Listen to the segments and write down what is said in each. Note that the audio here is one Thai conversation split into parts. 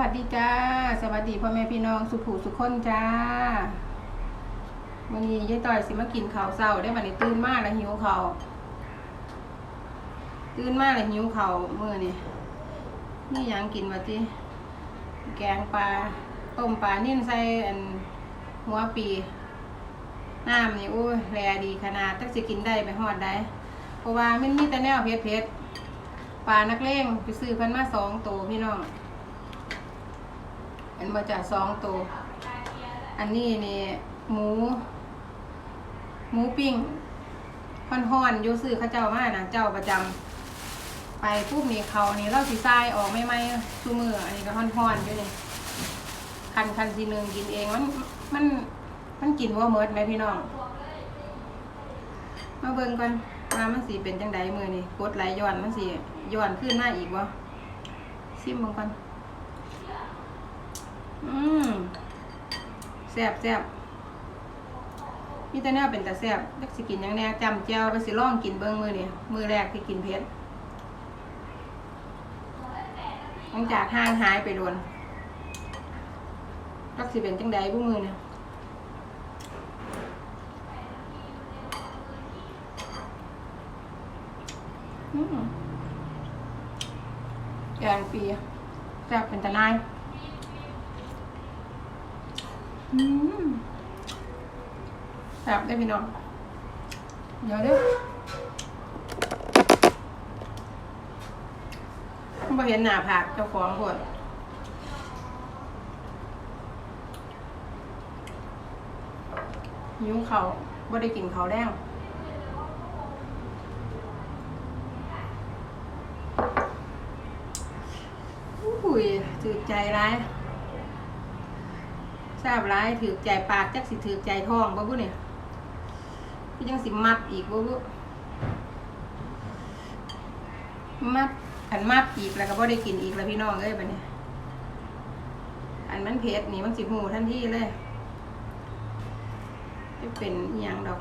วัสดีจ้า สวัสดีพ่อแม่พี่น้องสุขูสุขคนจ้าวันนี้ยายต่อยสิมากินข้าวเช้าได้บัดนี้ตื่นมากแล้วหิวข้าวตื่นมากแล้วหิวข้าวมื้อนี้นี่ยังกินวะติแกงปลาต้มปลานิ่นใส่อันหัวปีน้ำนี่โอ้ยแลดีขนาดตักสิกินได้ไปฮอดได้เพราะว่ามันมีแต่แนวเผ็ดๆปลานักเลงไปซื้อพิ่นมาสองตัวพี่น้อง อันมาจากสองตัว อันนี้นี่หมู หมูปิ้งห่อนๆอยู่ซื้อเข้าเจ้ามานะเจ้าประจำไปปุ๊บนี่เขานี่เราสีทรายออกไม่ไหมซูมืออันนี้ก็ห่อนๆอยู่นี่คันคันสีหนึ่งกินเองมันมันมันกินว่าเมิดไหมพี่น้อง มาเบิ่งกันว่ามันสีเป็นจังไดมือนี่กดไหลย้อนมันสีย้อนขึ้นมาอีกวะซิมเบิ่งกัน อืมแซ่บแซ่บมีแต่แนวเป็นแต่แซ่บเล็กสิกินยังแน่จำเจียวไปสิล่องกินเบิ้งมือเนี่ยมือแรกที่กินเพชรหลังจากห่างหายไปโดนรักสิเป็นจังใดผู้มือเนี่ยแกงปีแซ่บเป็นตะนาย แบบได้พี่น้อง เดี๋ยวเด้อไม่เห็นหน้าผากเจ้าของคนหิวเขาบ่ได้กินเขาแดงอุ้ยจืดใจร้าย ทราบร้ายถือใจปากจักสิถือใจท้องบ่บุเนี่ยพี่ยังสิมัดอีกบ่บุมัดอันมัดอีกแล้วก็บ่ได้กินอีกแล้วพี่น้องเอ้ยบัดนี้อันมันเผ็ดนี่มันสิหูทันทีเลยจะเป็นอย่างดอก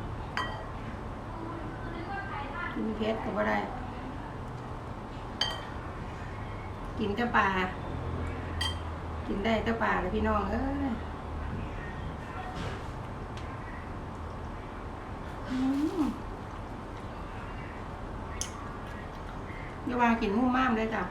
กินเผ็ดก็บ่ได้ กินแต่ปลากินได้แต่ปลาเลยพี่น้องเอ้ย อย่าว่ากินมุ่มม่ามเลยจ้ะ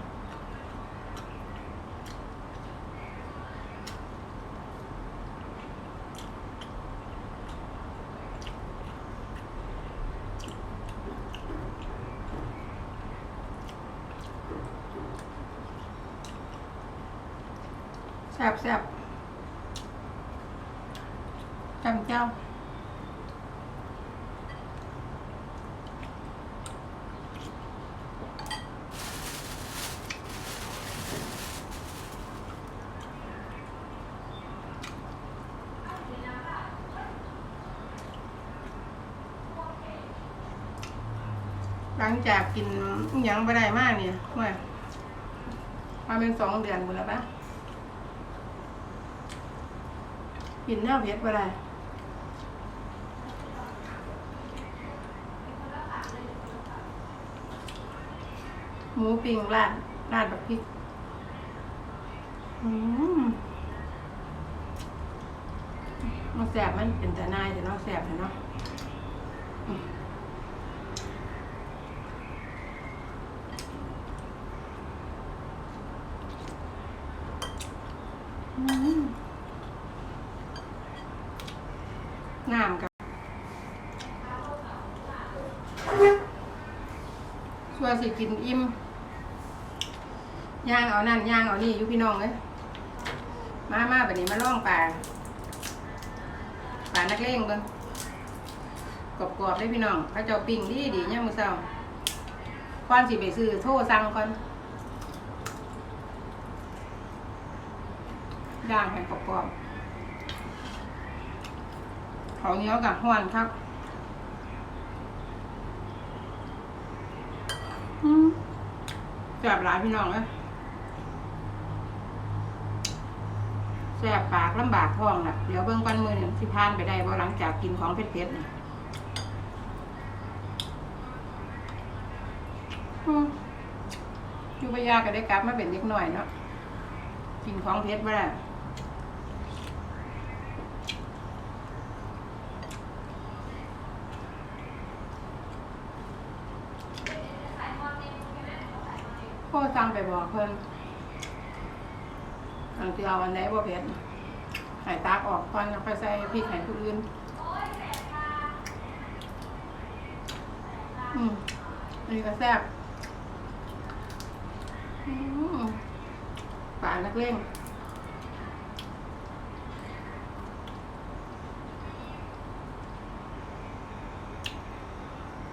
แซ่บแซ่บจำเจ้า งจากกินหยังไปได้มากเนี่ยมามาเป็นสองเดือนหมดแล้วปะกินแนวเผ็ดไปได้หมูปิ้งราดราดแบบพริกอืมมันแสบมันเป็นแต่นายแต่เนาะแสบแต่เนาะ งามกับ ส่วนสิกินอิ่มย่างเอานั่นย่างเอานี่อยู่พี่น้องเลยมามาแบบนี้มาล่องป่าป่านักเลงเบิ่งกรอบๆได้พี่น้องพระเจ้าปิ้งดีดีเนี่ยมือเศร้าก่อนสิไปซื้อโทรสั่งก่อนย่างให้กรอบๆเขาเนี้ยกับห้อนครับอืม แสบหลายพี่น้องเลยแสบปากลำบากท้องน่ะ เดี๋ยวเบิ่งกันมือหนึ่งสิพานไปได้บ่หลังจากกินของเผ็ดๆนี่อยู่ปยาก็ได้กลับมาเป็นเล็กหน่อยเนาะกินของเผ็ดบ่ได้ พ่อสั่งไปบอกเพิ่นอันที่เอาอันไหนบ่เผ็ดใหายตากออกก่อนแล้วค่อยใส่พริกให้ผู้อื่นอืมอันนี้ก็แซ่บอืมปลานักเล่ง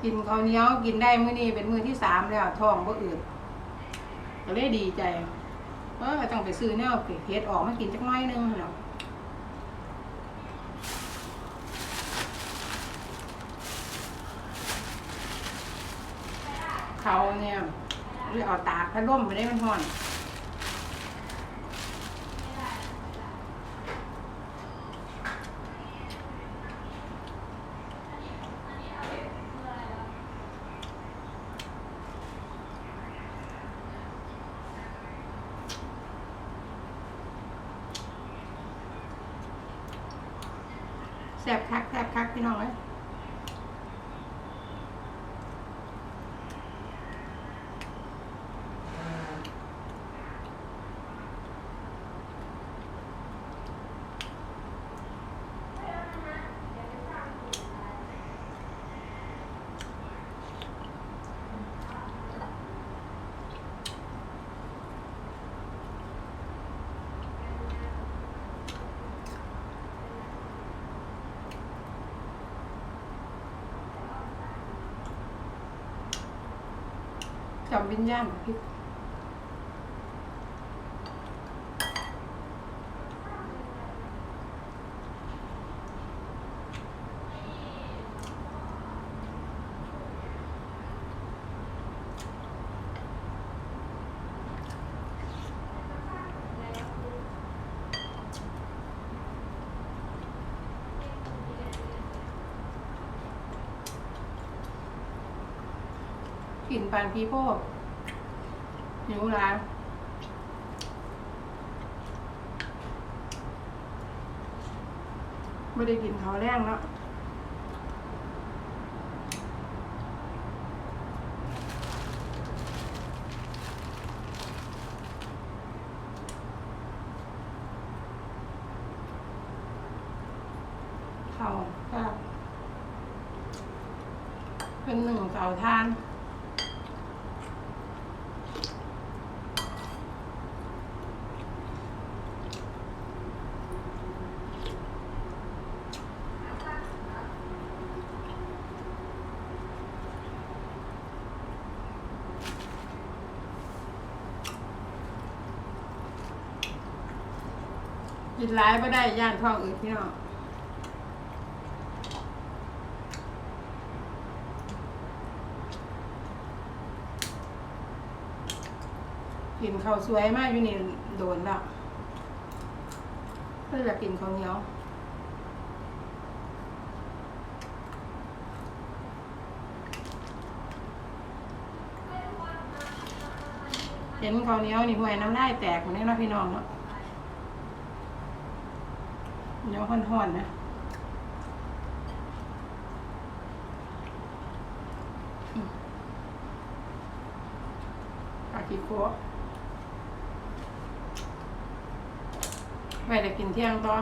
กินข้าวเหนียวกินได้มื้อนี้เป็นมื้อที่สามแล้วท้องบ่อืด ก็เลยดีใจเออต้องไปซื้อแนวเผ็ดออกมากินจักน้อยนึงแล้วเขาเนี่ยเรือเอาตากพัดลมไปได้มันห่อน แสบคักแสบคักพี่น้องเอ้ย จอมวิญญาณพี่ กลิ่นปานพี่โพกหิวร้านไม่ได้กินเขาแรงเนาะข้าวก็เป็นหนึ่งเตาทาน กินร้ายไม่ได้ย่านท้องอืดพี่น้องกินข้าวสวยมากอยู่นี่โดนแล้วเพื่อจะกินข้าวเหนียวเห็นข้าวเหนียวนี่ห่วยน้ำลายแตกหมดเลยเนะพี่น้องเนาะ เดี๋ยวห่อนๆนะอืมปลากีโก้ไว้แต่กินเที่ยงต่อ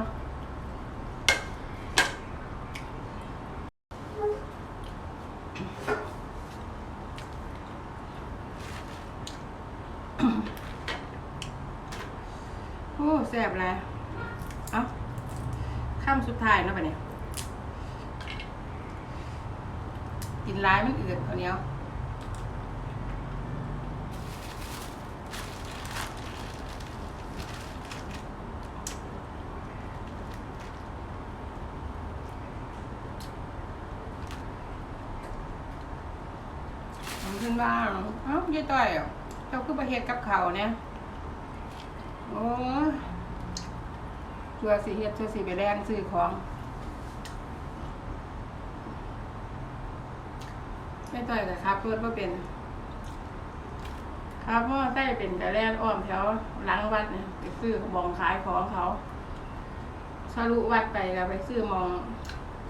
โอ้แซ่บเลยเอ้า ข้ามสุดท้ายเนาะปะเนี่ย กินร้ายมันอืดเอาเนี้ยผมขึ้นบ้างเอ้ายายต้อยเจ้าคือประเฮ็ดกับเขาวเนี่ยโอ้ยเพื่อสิเฮ็ดเพื่อสิไปแรงซื้อของ ไม่ต่อยกับครับรถว่าเป็น ครับมอไซค์เป็นแต่แรกอ้อมแถวหลังวัดเนี่ยไปซื้อมองขายของเขาสรุวัดไปก็ไปซื้อมอง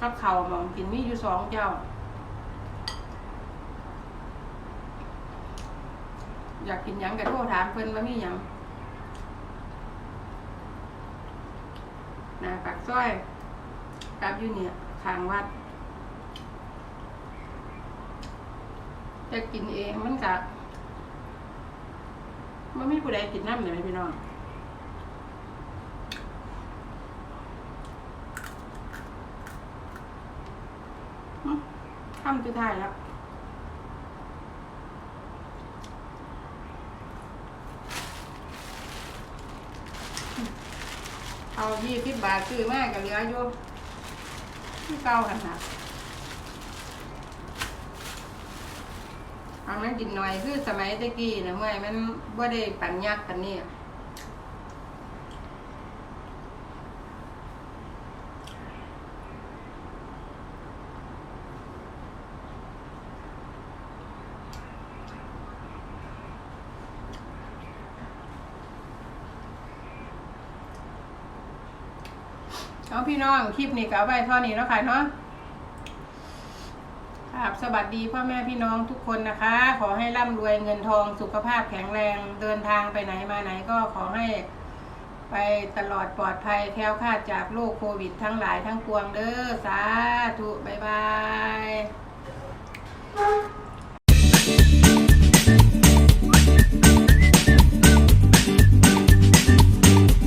กับเขามองกินมีอยู่สองเจ้า อยากกินหยังก็โทรถามเพิ่นว่ามีหยังนาปากซอยกลับอยู่เนี่ยข้างวัด จะกินเองมันกะมันมีผู้ใดกินน้ำเลยไหมพี่น้องอืมทำจุดท้ายแล้วเอายี่สิบบาทซื้อมากกับเหลืออยู่ที่เก้าขนาด เอานั้นกินหน่อยคือสมัยตะกี้นะเมื่อยมันบ่ได้ปันยักกันนี่เอาพี่น้อง คลิปนี้ก็เอาไว้เท่านี้แล้วค่ะเนาะ ครับสวัสดีพ่อแม่พี่น้องทุกคนนะคะ ขอให้ร่ำรวยเงินทองสุขภาพแข็งแรงเดินทางไปไหนมาไหนก็ขอให้ ไปตลอดปลอดภัยแค้วคาดจากโรคโควิดทั้งหลายทั้งปวงเด้อสาธุ บ๊ายบาย